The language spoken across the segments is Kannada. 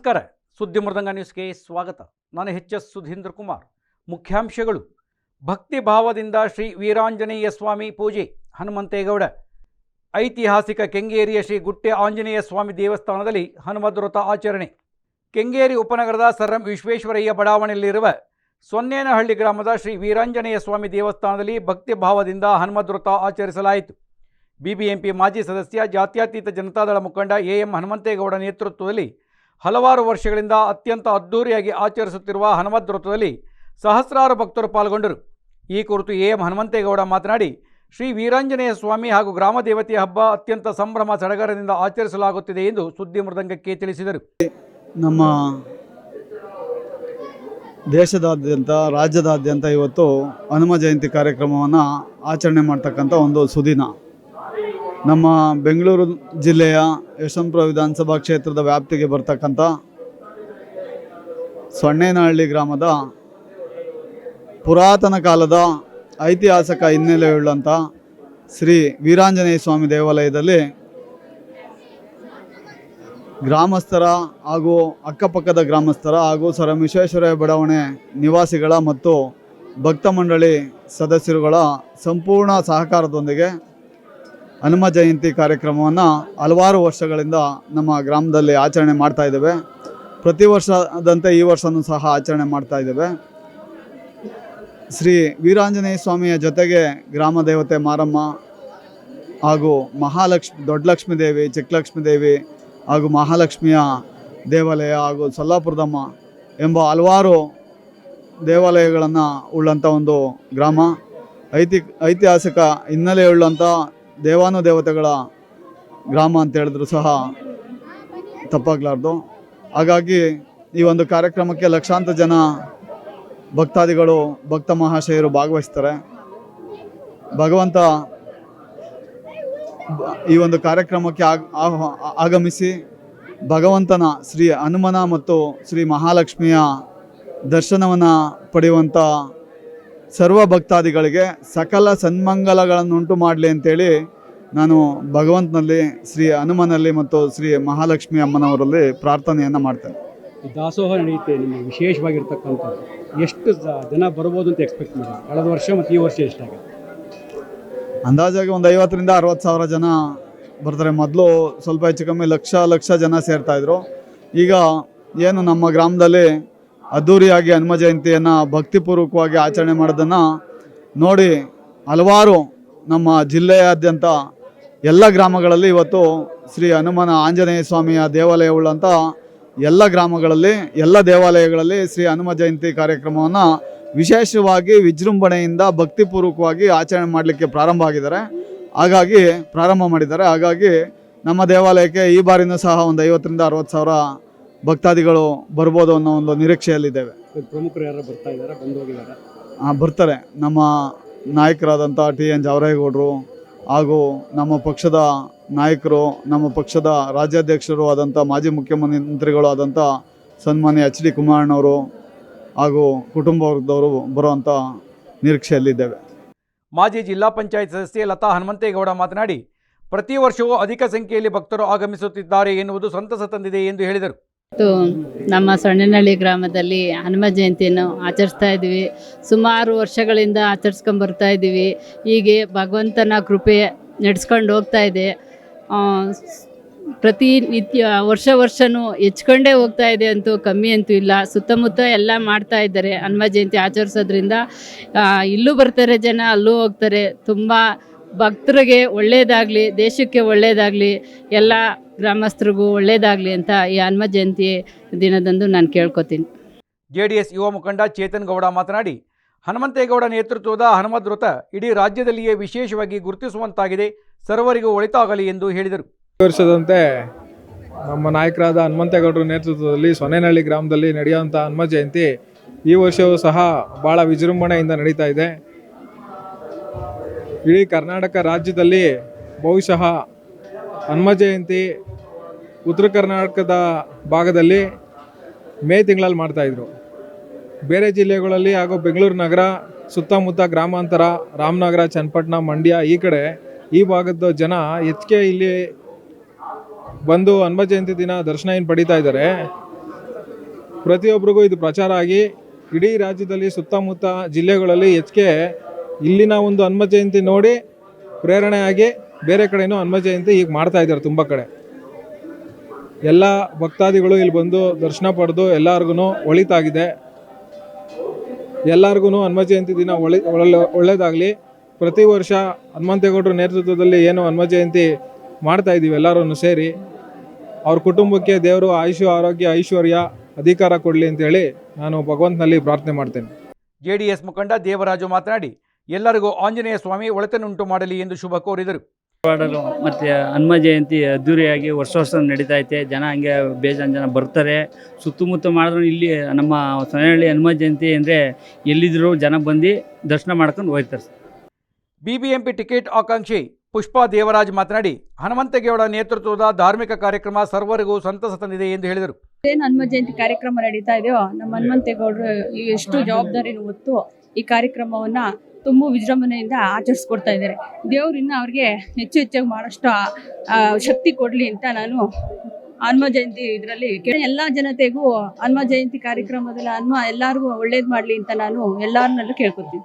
ನಮಸ್ಕಾರ. ಸುದ್ದಿ ಮೃದಂಗ ನ್ಯೂಸ್ಗೆ ಸ್ವಾಗತ. ನಾನು ಎಚ್ ಎಸ್ ಸುಧೀಂದ್ರ ಕುಮಾರ್. ಮುಖ್ಯಾಂಶಗಳು. ಭಕ್ತಿ ಭಾವದಿಂದ ಶ್ರೀ ವೀರಾಂಜನೇಯ ಸ್ವಾಮಿ ಪೂಜೆ. ಹನುಮಂತೇಗೌಡ. ಐತಿಹಾಸಿಕ ಕೆಂಗೇರಿಯ ಶ್ರೀ ಗುಟ್ಟೆ ಆಂಜನೇಯ ಸ್ವಾಮಿ ದೇವಸ್ಥಾನದಲ್ಲಿ ಹನುಮದ್ರತ ಆಚರಣೆ. ಕೆಂಗೇರಿ ಉಪನಗರದ ಸರ್ ಎಂ ವಿಶ್ವೇಶ್ವರಯ್ಯ ಬಡಾವಣೆಯಲ್ಲಿರುವ ಸೊನ್ನೇನಹಳ್ಳಿ ಗ್ರಾಮದ ಶ್ರೀ ವೀರಾಂಜನೇಯ ಸ್ವಾಮಿ ದೇವಸ್ಥಾನದಲ್ಲಿ ಭಕ್ತಿ ಭಾವದಿಂದ ಹನುಮದ್ರತ ಆಚರಿಸಲಾಯಿತು. ಬಿಬಿಎಂಪಿ ಮಾಜಿ ಸದಸ್ಯ, ಜಾತ್ಯಾತೀತ ಜನತಾದಳ ಮುಖಂಡ ಎ ಎಂ ಹನುಮಂತೇಗೌಡ ನೇತೃತ್ವದಲ್ಲಿ ಹಲವಾರು ವರ್ಷಗಳಿಂದ ಅತ್ಯಂತ ಅದ್ಧೂರಿಯಾಗಿ ಆಚರಿಸುತ್ತಿರುವ ಹನುಮದ್ ವೃತ್ತದಲ್ಲಿ ಸಹಸ್ರಾರು ಭಕ್ತರು ಪಾಲ್ಗೊಂಡರು. ಈ ಕುರಿತು ಎ ಎಂ ಹನುಮಂತೇಗೌಡ ಮಾತನಾಡಿ, ಶ್ರೀ ವೀರಾಂಜನೇಯ ಸ್ವಾಮಿ ಹಾಗೂ ಗ್ರಾಮ ದೇವತೆಯ ಹಬ್ಬ ಅತ್ಯಂತ ಸಂಭ್ರಮ ಸಡಗರದಿಂದ ಆಚರಿಸಲಾಗುತ್ತಿದೆ ಎಂದು ಸುದ್ದಿ ಮೃದಂಗಕ್ಕೆ ತಿಳಿಸಿದರು. ನಮ್ಮ ದೇಶದಾದ್ಯಂತ, ರಾಜ್ಯದಾದ್ಯಂತ ಇವತ್ತು ಹನುಮ ಜಯಂತಿ ಕಾರ್ಯಕ್ರಮವನ್ನು ಆಚರಣೆ ಮಾಡ್ತಕ್ಕಂಥ ಒಂದು ಸುದಿನ. ನಮ್ಮ ಬೆಂಗಳೂರು ಜಿಲ್ಲೆಯ ಯಶವಂತಪುರ ವಿಧಾನಸಭಾ ಕ್ಷೇತ್ರದ ವ್ಯಾಪ್ತಿಗೆ ಬರ್ತಕ್ಕಂಥ ಸೊಣ್ಣೇನಹಳ್ಳಿ ಗ್ರಾಮದ ಪುರಾತನ ಕಾಲದ ಐತಿಹಾಸಿಕ ಹಿನ್ನೆಲೆಯುಳ್ಳಂಥ ಶ್ರೀ ವೀರಾಂಜನೇಯ ಸ್ವಾಮಿ ದೇವಾಲಯದಲ್ಲಿ ಗ್ರಾಮಸ್ಥರ ಹಾಗೂ ಅಕ್ಕಪಕ್ಕದ ಗ್ರಾಮಸ್ಥರ ಹಾಗೂ ಸರಮಿಶ್ವೇಶ್ವರ ಬಡಾವಣೆ ನಿವಾಸಿಗಳ ಮತ್ತು ಭಕ್ತ ಮಂಡಳಿ ಸದಸ್ಯರುಗಳ ಸಂಪೂರ್ಣ ಸಹಕಾರದೊಂದಿಗೆ ಹನುಮ ಜಯಂತಿ ಕಾರ್ಯಕ್ರಮವನ್ನು ಹಲವಾರು ವರ್ಷಗಳಿಂದ ನಮ್ಮ ಗ್ರಾಮದಲ್ಲಿ ಆಚರಣೆ ಮಾಡ್ತಾ ಇದ್ದೇವೆ. ಪ್ರತಿ ವರ್ಷದಂತೆ ಈ ವರ್ಷವೂ ಸಹ ಆಚರಣೆ ಮಾಡ್ತಾ ಇದ್ದೇವೆ. ಶ್ರೀ ವೀರಾಂಜನೇಯ ಸ್ವಾಮಿಯ ಜೊತೆಗೆ ಗ್ರಾಮ ದೇವತೆ ಮಾರಮ್ಮ ಹಾಗೂ ಮಹಾಲಕ್ಷ್ಮಿ, ದೊಡ್ಡಲಕ್ಷ್ಮೀ ದೇವಿ, ಚಿಕ್ಕಲಕ್ಷ್ಮೀ ದೇವಿ ಹಾಗೂ ಮಹಾಲಕ್ಷ್ಮಿಯ ದೇವಾಲಯ ಹಾಗೂ ಸೊಲ್ಲಾಪುರದಮ್ಮ ಎಂಬ ಹಲವಾರು ದೇವಾಲಯಗಳನ್ನು ಉಳ್ಳಂಥ ಒಂದು ಗ್ರಾಮ. ಐತಿ ಐತಿಹಾಸಿಕ ಹಿನ್ನೆಲೆಯುಳ್ಳಂಥ ದೇವಾನುದೇವತೆಗಳ ಗ್ರಾಮ ಅಂತ ಹೇಳಿದ್ರು ಸಹ ತಪ್ಪಾಗಲಾರ್ದು. ಹಾಗಾಗಿ ಈ ಒಂದು ಕಾರ್ಯಕ್ರಮಕ್ಕೆ ಲಕ್ಷಾಂತರ ಜನ ಭಕ್ತಾದಿಗಳು, ಭಕ್ತ ಮಹಾಶಯರು ಭಾಗವಹಿಸ್ತಾರೆ. ಭಗವಂತ ಈ ಒಂದು ಕಾರ್ಯಕ್ರಮಕ್ಕೆ ಆಗ್- ಆಗಮಿಸಿ ಭಗವಂತನ ಶ್ರೀ ಹನುಮನ ಮತ್ತು ಶ್ರೀ ಮಹಾಲಕ್ಷ್ಮಿಯ ದರ್ಶನವನ್ನು ಪಡೆಯುವಂಥ ಸರ್ವ ಭಕ್ತಾದಿಗಳಿಗೆ ಸಕಲ ಸನ್ಮಂಗಲಗಳನ್ನುಂಟು ಮಾಡಲಿ ಅಂತೇಳಿ ನಾನು ಭಗವಂತನಲ್ಲಿ ಶ್ರೀ ಹನುಮನಲ್ಲಿ ಮತ್ತು ಶ್ರೀ ಮಹಾಲಕ್ಷ್ಮಿ ಅಮ್ಮನವರಲ್ಲಿ ಪ್ರಾರ್ಥನೆಯನ್ನು ಮಾಡ್ತೇನೆ. ದಾಸೋಹ ನಡೆಯುತ್ತೆ ನಿಮಗೆ ವಿಶೇಷವಾಗಿರ್ತಕ್ಕಂಥದ್ದು. ಎಷ್ಟು ಜನ ಬರ್ಬೋದು ಅಂತ ಎಕ್ಸ್ಪೆಕ್ಟ್ ಮಾಡಿ ಕಳೆದ ವರ್ಷ ಮತ್ತು ಈ ವರ್ಷ ಎಷ್ಟಾಗುತ್ತೆ ಅಂದಾಜಾಗಿ ಒಂದು ಐವತ್ತರಿಂದ ಅರವತ್ತು ಸಾವಿರ ಜನ ಬರ್ತಾರೆ. ಮೊದಲು ಸ್ವಲ್ಪ ಹೆಚ್ಚು ಕಮ್ಮಿ ಲಕ್ಷ ಲಕ್ಷ ಜನ ಸೇರ್ತಾಯಿದ್ರು ಈಗ ಏನು ನಮ್ಮ ಗ್ರಾಮದಲ್ಲಿ ಅದ್ಧೂರಿಯಾಗಿ ಹನುಮ ಜಯಂತಿಯನ್ನು ಭಕ್ತಿಪೂರ್ವಕವಾಗಿ ಆಚರಣೆ ಮಾಡೋದನ್ನು ನೋಡಿ ಹಲವಾರು ನಮ್ಮ ಜಿಲ್ಲೆಯಾದ್ಯಂತ ಎಲ್ಲ ಗ್ರಾಮಗಳಲ್ಲಿ ಇವತ್ತು ಶ್ರೀ ಹನುಮನ ಆಂಜನೇಯ ಸ್ವಾಮಿಯ ದೇವಾಲಯವುಳ್ಳಂಥ ಎಲ್ಲ ಗ್ರಾಮಗಳಲ್ಲಿ, ಎಲ್ಲ ದೇವಾಲಯಗಳಲ್ಲಿ ಶ್ರೀ ಹನುಮ ಜಯಂತಿ ಕಾರ್ಯಕ್ರಮವನ್ನು ವಿಶೇಷವಾಗಿ ವಿಜೃಂಭಣೆಯಿಂದ ಭಕ್ತಿಪೂರ್ವಕವಾಗಿ ಆಚರಣೆ ಮಾಡಲಿಕ್ಕೆ ಪ್ರಾರಂಭ ಆಗಿದ್ದಾರೆ. ಹಾಗಾಗಿ ಪ್ರಾರಂಭ ಮಾಡಿದ್ದಾರೆ. ಹಾಗಾಗಿ ನಮ್ಮ ದೇವಾಲಯಕ್ಕೆ ಈ ಬಾರಿನೂ ಸಹ ಒಂದು ಐವತ್ತರಿಂದ ಅರವತ್ತು ಸಾವಿರ ಭಕ್ತಾದಿಗಳು ಬರ್ಬೋದು ಅನ್ನೋ ಒಂದು ನಿರೀಕ್ಷೆಯಲ್ಲಿದ್ದೇವೆ. ಪ್ರಮುಖರು ಯಾರು ಬರ್ತಾ ಇದ್ದಾರೆ? ಬಂದು ಹೋಗಿದ್ದಾರೆ? ಆ, ಬರ್ತಾರೆ. ನಮ್ಮ ನಾಯಕರಾದಂಥ ಟಿ. ಎನ್. ಜಾವರೇಗೌಡರು ಹಾಗೂ ನಮ್ಮ ಪಕ್ಷದ ನಾಯಕರು ನಮ್ಮ ಪಕ್ಷದ ರಾಜ್ಯಾಧ್ಯಕ್ಷರು ಆದಂಥ ಮಾಜಿ ಮುಖ್ಯಮಂತ್ರಿಗಳು ಆದಂಥ ಸನ್ಮಾನ್ಯ ಎಚ್. ಡಿ. ಕುಮಾರಣ್ಣವರು ಹಾಗೂ ಕುಟುಂಬ ವರ್ಗದವರು ಬರುವಂಥ ನಿರೀಕ್ಷೆಯಲ್ಲಿದ್ದೇವೆ. ಮಾಜಿ ಜಿಲ್ಲಾ ಪಂಚಾಯತ್ ಸದಸ್ಯೆ ಲತಾ ಹನುಮಂತೇಗೌಡ ಮಾತನಾಡಿ ಪ್ರತಿ ವರ್ಷವೂ ಅಧಿಕ ಸಂಖ್ಯೆಯಲ್ಲಿ ಭಕ್ತರು ಆಗಮಿಸುತ್ತಿದ್ದಾರೆ ಎನ್ನುವುದು ಸಂತಸ ತಂದಿದೆ ಎಂದು ಹೇಳಿದರು. ಇವತ್ತು ನಮ್ಮ ಸೊಣ್ಣನಹಳ್ಳಿ ಗ್ರಾಮದಲ್ಲಿ ಹನುಮ ಜಯಂತಿಯನ್ನು ಆಚರಿಸ್ತಾ ಇದ್ದೀವಿ. ಸುಮಾರು ವರ್ಷಗಳಿಂದ ಆಚರಿಸ್ಕೊಂಡು ಬರ್ತಾ ಇದ್ದೀವಿ. ಹೀಗೆ ಭಗವಂತನ ಕೃಪೆ ನಡೆಸ್ಕೊಂಡು ಹೋಗ್ತಾ ಇದೆ. ಪ್ರತಿ ನಿತ್ಯ ವರ್ಷ ವರ್ಷನೂ ಹೆಚ್ಕೊಂಡೇ ಹೋಗ್ತಾ ಇದೆ ಅಂತೂ ಕಮ್ಮಿ ಅಂತೂ ಇಲ್ಲ. ಸುತ್ತಮುತ್ತ ಎಲ್ಲ ಮಾಡ್ತಾ ಇದ್ದಾರೆ ಹನುಮ ಜಯಂತಿ ಆಚರಿಸೋದ್ರಿಂದ. ಇಲ್ಲೂ ಬರ್ತಾರೆ ಜನ, ಅಲ್ಲೂ ಹೋಗ್ತಾರೆ. ತುಂಬ ಭಕ್ತರಿಗೆ ಒಳ್ಳೆಯದಾಗಲಿ ದೇಶಕ್ಕೆ ಒಳ್ಳೆಯದಾಗಲಿ ಎಲ್ಲ ಗ್ರಾಮಸ್ಥರಿಗೂ ಒಳ್ಳೆಯದಾಗಲಿ ಅಂತ ಈ ಹನುಮ ಜಯಂತಿ ದಿನದಂದು ನಾನು ಕೇಳ್ಕೊತೀನಿ. ಜೆಡಿಎಸ್ ಯುವ ಮುಖಂಡ ಚೇತನ್ ಗೌಡ ಮಾತನಾಡಿ ಹನುಮಂತೇಗೌಡ ನೇತೃತ್ವದ ಹನುಮದ್ ವೃತ ಇಡೀ ರಾಜ್ಯದಲ್ಲಿಯೇ ವಿಶೇಷವಾಗಿ ಗುರುತಿಸುವಂತಾಗಿದೆ ಸರ್ವರಿಗೂ ಒಳಿತಾಗಲಿ ಎಂದು ಹೇಳಿದರು. ವರ್ಷದಂತೆ ನಮ್ಮ ನಾಯಕರಾದ ಹನುಮಂತೇಗೌಡರ ನೇತೃತ್ವದಲ್ಲಿ ಸೊನ್ನೆನಹಳ್ಳಿ ಗ್ರಾಮದಲ್ಲಿ ನಡೆಯುವಂಥ ಹನುಮ ಜಯಂತಿ ಈ ವರ್ಷವೂ ಸಹ ಭಾಳ ವಿಜೃಂಭಣೆಯಿಂದ ನಡೀತಾ ಇದೆ. ಇಡೀ ಕರ್ನಾಟಕ ರಾಜ್ಯದಲ್ಲಿ ಬಹುಶಃ ಹನುಮ ಜಯಂತಿ ಉತ್ತರ ಕರ್ನಾಟಕದ ಭಾಗದಲ್ಲಿ ಮೇ ತಿಂಗಳಲ್ಲಿ ಮಾಡ್ತಾಯಿದ್ರು ಬೇರೆ ಜಿಲ್ಲೆಗಳಲ್ಲಿ ಹಾಗೂ ಬೆಂಗಳೂರು ನಗರ, ಸುತ್ತಮುತ್ತ ಗ್ರಾಮಾಂತರ, ರಾಮನಗರ, ಚನ್ನಪಟ್ಟಣ, ಮಂಡ್ಯ ಈ ಕಡೆ ಈ ಭಾಗದ ಜನ ಹೆಚ್ಚಿಗೆ ಇಲ್ಲಿ ಬಂದು ಹನುಮ ಜಯಂತಿ ದಿನ ದರ್ಶನ ಏನು ಪಡಿತಾ ಇದ್ದಾರೆ. ಪ್ರತಿಯೊಬ್ಬರಿಗೂ ಇದು ಪ್ರಚಾರ ಆಗಿ ಇಡೀ ರಾಜ್ಯದಲ್ಲಿ ಸುತ್ತಮುತ್ತ ಜಿಲ್ಲೆಗಳಲ್ಲಿ ಹೆಚ್ಚಿಗೆ ಇಲ್ಲಿನ ಒಂದು ಹನುಮ ಜಯಂತಿ ನೋಡಿ ಪ್ರೇರಣೆ ಆಗಿ ಬೇರೆ ಕಡೆನೂ ಹನುಮ ಜಯಂತಿ ಈಗ ಮಾಡ್ತಾ ಇದ್ದಾರೆ ತುಂಬ ಕಡೆ. ಎಲ್ಲ ಭಕ್ತಾದಿಗಳು ಇಲ್ಲಿ ಬಂದು ದರ್ಶನ ಪಡೆದು ಎಲ್ಲರಿಗೂ ಒಳಿತಾಗಿದೆ. ಎಲ್ಲರಿಗೂ ಹನುಮ ಜಯಂತಿ ದಿನ ಒಳ್ಳೆ ಒಳ್ಳೆಯದಾಗಲಿ ಪ್ರತಿ ವರ್ಷ ಹನುಮಂತೇಗೌಡರ ನೇತೃತ್ವದಲ್ಲಿ ಏನು ಹನುಮ ಜಯಂತಿ ಮಾಡ್ತಾ ಇದ್ದೀವಿ ಎಲ್ಲರೂ ಸೇರಿ. ಅವ್ರ ಕುಟುಂಬಕ್ಕೆ ದೇವರು ಆಯುಷು, ಆರೋಗ್ಯ, ಐಶ್ವರ್ಯ ಅಧಿಕಾರ ಕೊಡಲಿ ಅಂತೇಳಿ ನಾನು ಭಗವಂತನಲ್ಲಿ ಪ್ರಾರ್ಥನೆ ಮಾಡ್ತೇನೆ. ಜೆಡಿಎಸ್ ಮುಖಂಡ ದೇವರಾಜು ಮಾತನಾಡಿ ಎಲ್ಲರಿಗೂ ಆಂಜನೇಯ ಸ್ವಾಮಿ ಒಳಿತನ್ನುಂಟು ಮಾಡಲಿ ಎಂದು ಶುಭ ಕೋರಿದರು. ಮತ್ತೆ ಮತ್ತು ಹನುಮ ಜಯಂತಿ ಅದ್ದೂರಿಯಾಗಿ ವರ್ಷ ವರ್ಷ ನಡೀತಾ ಐತೆ. ಜನ ಹಂಗೆ ಬೇಜಾನ್ ಜನ ಬರ್ತಾರೆ. ಸುತ್ತಮುತ್ತ ಮಾಡಿದ್ರು ಇಲ್ಲಿ ನಮ್ಮ ಸೊನ್ನೆಹಳ್ಳಿ ಹನುಮ ಜಯಂತಿ ಅಂದರೆ ಎಲ್ಲಿದ್ದರೂ ಜನ ಬಂದು ದರ್ಶನ ಮಾಡ್ಕೊಂಡು ಹೋಗ್ತಾರೆ ಸರ್. ಬಿಬಿಎಂಪಿ ಟಿಕೆಟ್ ಆಕಾಂಕ್ಷಿ ಪುಷ್ಪಾ ದೇವರಾಜ್ ಮಾತನಾಡಿ ಹನುಮಂತೇಗೌಡ ನೇತೃತ್ವದ ಧಾರ್ಮಿಕ ಕಾರ್ಯಕ್ರಮ ಸರ್ವರಿಗೂ ಸಂತಸ ತಂದಿದೆ ಎಂದು ಹೇಳಿದರು. ಏನು ಹನುಮ ಜಯಂತಿ ಕಾರ್ಯಕ್ರಮ ನಡೀತಾ ಇದೆಯೋ ನಮ್ಮ ಹನುಮಂತೇಗೌಡರು ಎಷ್ಟು ಜವಾಬ್ದಾರಿನ ಹೊತ್ತು ಈ ಕಾರ್ಯಕ್ರಮವನ್ನ ತುಂಬ ವಿಜೃಂಭಣೆಯಿಂದ ಆಚರಿಸ್ಕೊಡ್ತಾ ಇದ್ದಾರೆ. ದೇವ್ರು ಇನ್ನು ಅವ್ರಿಗೆ ಹೆಚ್ಚು ಹೆಚ್ಚಾಗಿ ಮಾಡೋಷ್ಟು ಶಕ್ತಿ ಕೊಡಲಿ ಅಂತ ನಾನು ಹನುಮ ಜಯಂತಿ ಇದರಲ್ಲಿ ಎಲ್ಲ ಜನತೆಗೂ ಹನುಮ ಜಯಂತಿ ಕಾರ್ಯಕ್ರಮದಲ್ಲಿ ಹನುಮ ಎಲ್ಲರಿಗೂ ಒಳ್ಳೇದು ಮಾಡಲಿ ಅಂತ ನಾನು ಎಲ್ಲರನ್ನಲ್ಲೂ ಕೇಳ್ಕೊತೀನಿ.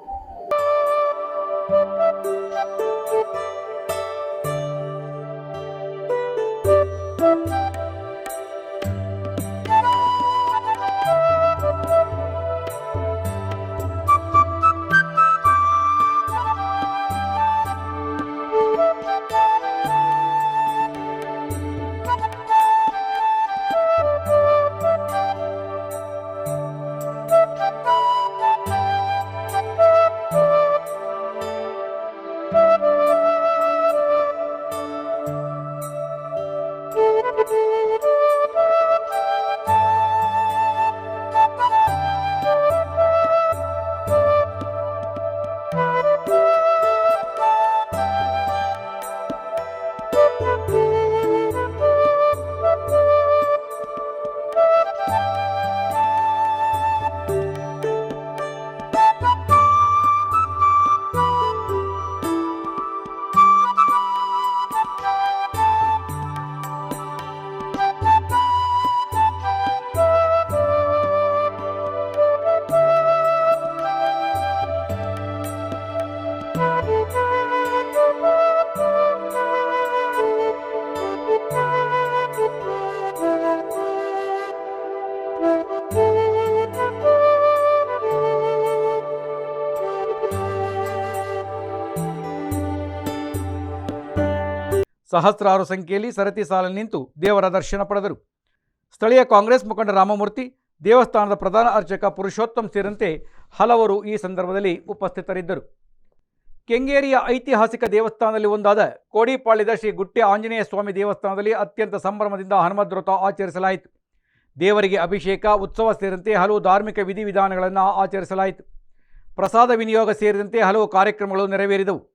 ಸಹಸ್ರಾರು ಸಂಖ್ಯೆಯಲ್ಲಿ ಸರತಿ ಸಾಲಲ್ಲಿ ನಿಂತು ದೇವರ ದರ್ಶನ ಪಡೆದರು. ಸ್ಥಳೀಯ ಕಾಂಗ್ರೆಸ್ ಮುಖಂಡ ರಾಮಮೂರ್ತಿ, ದೇವಸ್ಥಾನದ ಪ್ರಧಾನ ಅರ್ಚಕ ಪುರುಷೋತ್ತಮ್ ಸೇರಿದಂತೆ ಹಲವರು ಈ ಸಂದರ್ಭದಲ್ಲಿ ಉಪಸ್ಥಿತರಿದ್ದರು. ಕೆಂಗೇರಿಯ ಐತಿಹಾಸಿಕ ದೇವಸ್ಥಾನದಲ್ಲಿ ಒಂದಾದ ಕೋಡಿಪಾಳ್ಯದ ಶ್ರೀ ಗುಟ್ಟೆ ಆಂಜನೇಯ ಸ್ವಾಮಿ ದೇವಸ್ಥಾನದಲ್ಲಿ ಅತ್ಯಂತ ಸಂಭ್ರಮದಿಂದ ಹನುಮದ್ರೋತ ಆಚರಿಸಲಾಯಿತು. ದೇವರಿಗೆ ಅಭಿಷೇಕ, ಉತ್ಸವ ಸೇರಿದಂತೆ ಹಲವು ಧಾರ್ಮಿಕ ವಿಧಿವಿಧಾನಗಳನ್ನು ಆಚರಿಸಲಾಯಿತು. ಪ್ರಸಾದ ವಿನಿಯೋಗ ಸೇರಿದಂತೆ ಹಲವು ಕಾರ್ಯಕ್ರಮಗಳು ನೆರವೇರಿದವು.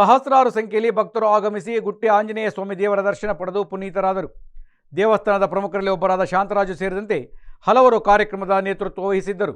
ಸಹಸ್ರಾರು ಸಂಖ್ಯೆಯಲ್ಲಿ ಭಕ್ತರು ಆಗಮಿಸಿ ಗುಟ್ಟಿ ಆಂಜನೇಯ ಸ್ವಾಮಿ ದೇವರ ದರ್ಶನ ಪಡೆದು ಪುನೀತರಾದರು. ದೇವಸ್ಥಾನದ ಪ್ರಮುಖರಲ್ಲಿ ಒಬ್ಬರಾದ ಶಾಂತರಾಜು ಸೇರಿದಂತೆ ಹಲವರು ಕಾರ್ಯಕ್ರಮದ ನೇತೃತ್ವ ವಹಿಸಿದ್ದರು.